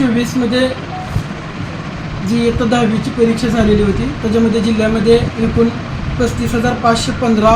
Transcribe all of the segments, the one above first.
चोवीसमध्ये जी इयत्ता दहावीची परीक्षा झालेली होती त्याच्यामध्ये जिल्ह्यामध्ये एकूण पस्तीस हजार पाचशे पंधरा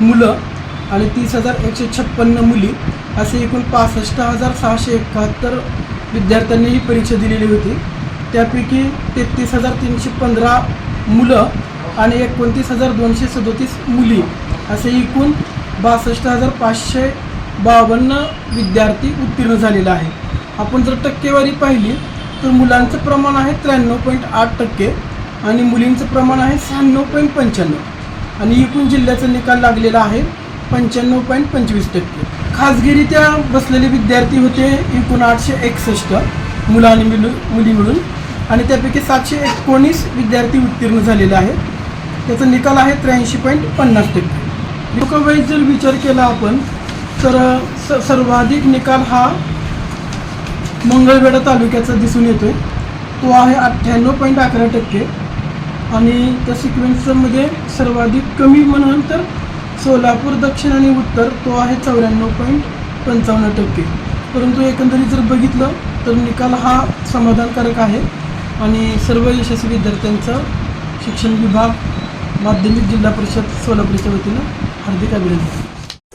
मुलं आणि तीस हजार एकशे छप्पन्न मुली असे एकूण पासष्ट हजार सहाशे एकाहत्तर विद्यार्थ्यांनी ही परीक्षा दिलेली होती. त्यापैकी तेहतीस हजार तीनशे पंधरा मुलं आणि एकोणतीस हजार दोनशे सदोतीस मुली असे एकूण बासष्ट हजार पाचशे बावन्न विद्यार्थी उत्तीर्ण झालेले आहे आपण जर टक्केवारी पाहिली तर मुलांचं प्रमाण आहे त्र्याण्णव पॉईंट आठ टक्के आणि मुलींचं प्रमाण आहे शहाण्णव पॉईंट पंच्याण्णव. आणि एकूण जिल्ह्याचा निकाल लागलेला आहे पंच्याण्णव पॉईंट पंचवीस टक्के. खाजगीरित्या बसलेले विद्यार्थी होते एकूण आठशे एकसष्ट मुलं आणि मुली मिळून. आणि त्यापैकी सातशे एकोणीस विद्यार्थी उत्तीर्ण झालेले आहेत. त्याचा निकाल आहे त्र्याऐंशी पॉईंट पन्नास टक्के. लोकवाईज जर विचार केला आपण तर स सर्वाधिक निकाल हा मंगळवेढा तालुक्याचा दिसून येतो आहे तो आहे अठ्ठ्याण्णव पॉईंट अकरा टक्के. आणि त्या सिक्वेन्समध्ये सर्वाधिक कमी म्हणाल तर सोलापूर दक्षिण आणि उत्तर तो आहे चौऱ्याण्णव पॉईंट पंचावन्न टक्के. परंतु एकंदरीत जर बघितलं तर निकाल हा समाधानकारक आहे. आणि सर्व यशस्वी विद्यार्थ्यांचं शिक्षण विभाग माध्यमिक जिल्हा परिषद सोलापूरच्या वतीनं हार्दिक अभिनंदन.